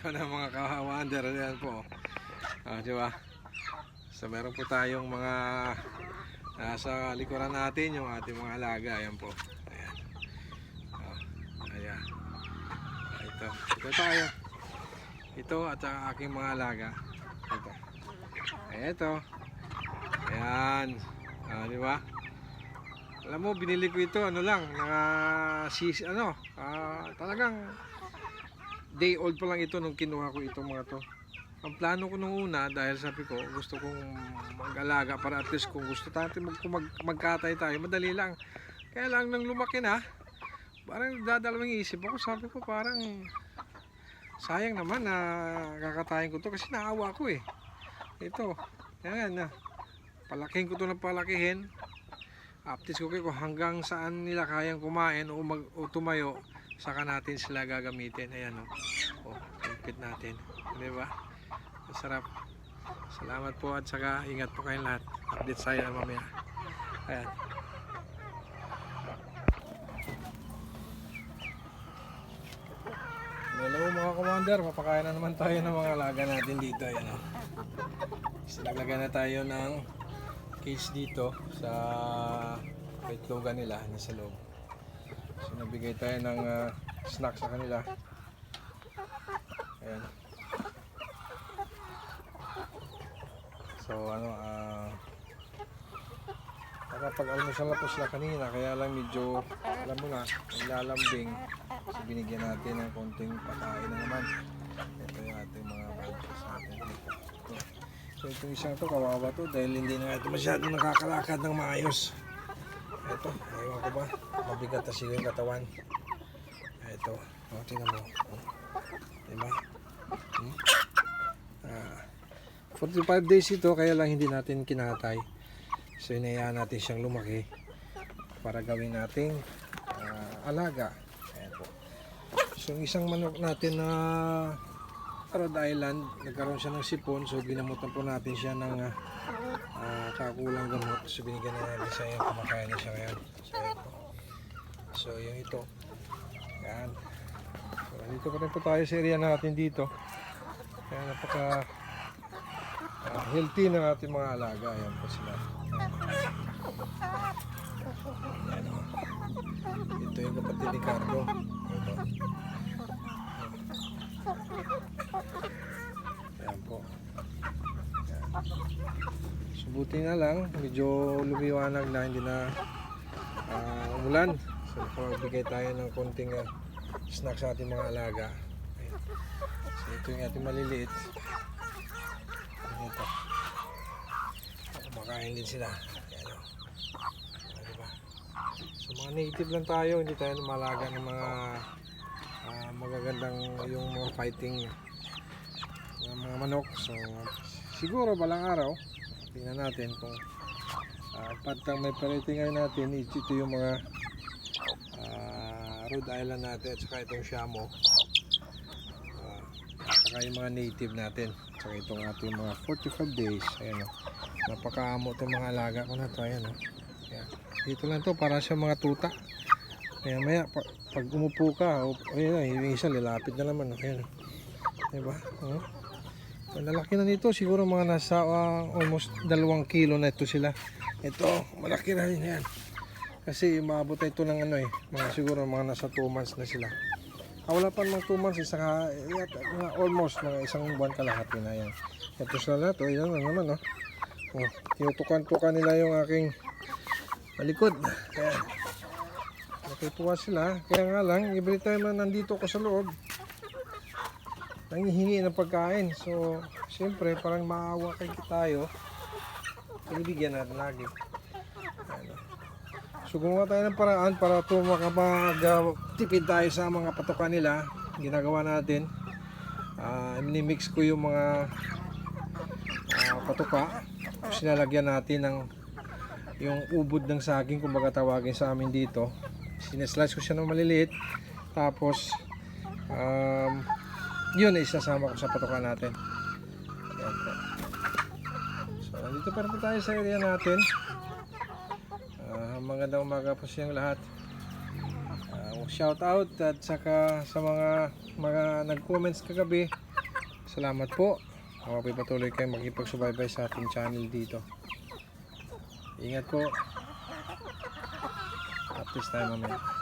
Ito na mga ka-wonder. Ayan po. Ah, di ba? So meron po tayong mga nasa likuran natin yung ating mga alaga. Ayan po. Ayan. Oh, ayan. Ah, ito. Ito tayo. Ito at saka aking mga alaga. Ito. Ito. Ayan. Ah, di ba? Alam mo, binili ko ito, ano lang, na sis, ano, ah, talagang day old pa lang ito nung kinuha ko itong mga to. Ang plano ko nung una, dahil sabi ko, gusto kong mag-alaga para at least kung gusto natin mag, mag, magkatay tayo, madali lang. Kaya lang nang lumaki na, parang dadalawang isip ako, sabi ko parang sayang naman na kakatayin ko to kasi naawa ko eh. Ito, yan na. Palakihin ko to ng palakihin. Updates ko kayo hanggang saan nila kayang kumain o, mag, o tumayo saka natin sila gagamitin. Ayan o oh, compete natin. Di ba? Masarap. Salamat po at saka ingat po kayong lahat. Update tayo mamaya. Ayan. Hello mga commander, papakain na naman tayo ng mga alaga natin dito. Ayan o. Sinaglagan na tayo ng cage dito sa petlogan nila nasa loob. So nabigay tayo ng ah, snack sa kanila. Ayan. So ano ah nakapag-almusal na po sila kanina kaya lang medyo alam mo na nilalambing so binigyan natin ng konting pakain na naman ito yung ating mga budgets natin dito Ito. so itong isang to kawawa to dahil hindi na ito masyado nakakalakad ng maayos ito ewan ko ba mabigat na siguro yung katawan ito o tingnan mo o, diba hmm? ah, 45 days ito kaya lang hindi natin kinatay So inayaan natin siyang lumaki para gawin nating ah, alaga. Ayan. So isang manok natin na Rhode Island, nagkaroon siya ng sipon. So ginamutan po natin siya ng ah, ah, kakulang gamot. So binigyan na natin siya yung kumakain na siya ngayon. So po. So yung ito. Ayan. So dito pa rin po tayo sa area natin dito. Kaya napaka ah, healthy ng ating mga alaga. Ayan po sila. Ayan o. Ito yung kapatid ni Carlo. Ito. Ayan po. Ayan. So buti na lang, medyo lumiwanag na, hindi na ah, umulan. So nakabigay tayo ng konting ah, snack sa ating mga alaga. Ayan. So ito yung ating maliliit. Ayan ito. Kumakain din sila. Ayan o. Ah, diba? So mga native lang tayo, hindi tayo lumalaga ng mga ah, magagandang yung mga fighting ng mga manok. So siguro balang araw, tingnan natin kung uh, patang may parity ngayon natin, ito, yung mga ah, Rhode Island natin at saka itong Shamo. Uh, saka yung mga native natin. Saka itong ating mga 45 days. Ayan o. Napakaamo itong mga alaga ko na to. Ayan o. Ayan. Dito lang to para sa mga tuta. Kaya maya, pa, pag umupo ka, o, ayun na, yung isa lalapit na naman. Ayan. Diba? Oh. Ang lalaki na nito, siguro mga nasa ah, almost dalawang kilo na ito sila. Ito, malaki na rin yan. Kasi umabot na ito ng ano eh, mga siguro mga nasa 2 months na sila. Ah, wala pa mga 2 months, isa ka, yata, mga almost mga isang buwan kalahati na yan. Ito sila lahat, oh, yan lang naman oh. Oh, tinutukan-tukan nila yung aking malikod. Kaya, natutuwa sila. Kaya nga lang, every time na nandito ko sa loob, nangihingi ng pagkain. So, siyempre, parang maawa kay tayo. Pinibigyan natin lagi. So, gumawa tayo ng paraan para ito makapag-tipid tayo sa mga patukan nila. Ginagawa natin. Uh, minimix ko yung mga ah, patuka. Tapos sinalagyan natin ng yung ubod ng saging, kumbaga tawagin sa amin dito. Sineslice ko siya ng maliliit. Tapos, um, yun ay isasama ko sa patukan natin. So, nandito pa rin tayo sa area natin. Uh, magandang umaga po siyang lahat. Ah, uh, shout out at saka sa mga mga nag-comments kagabi. Salamat po. Ako po patuloy kayong magkipagsubaybay sa ating channel dito. Ingat po. At this time mamaya.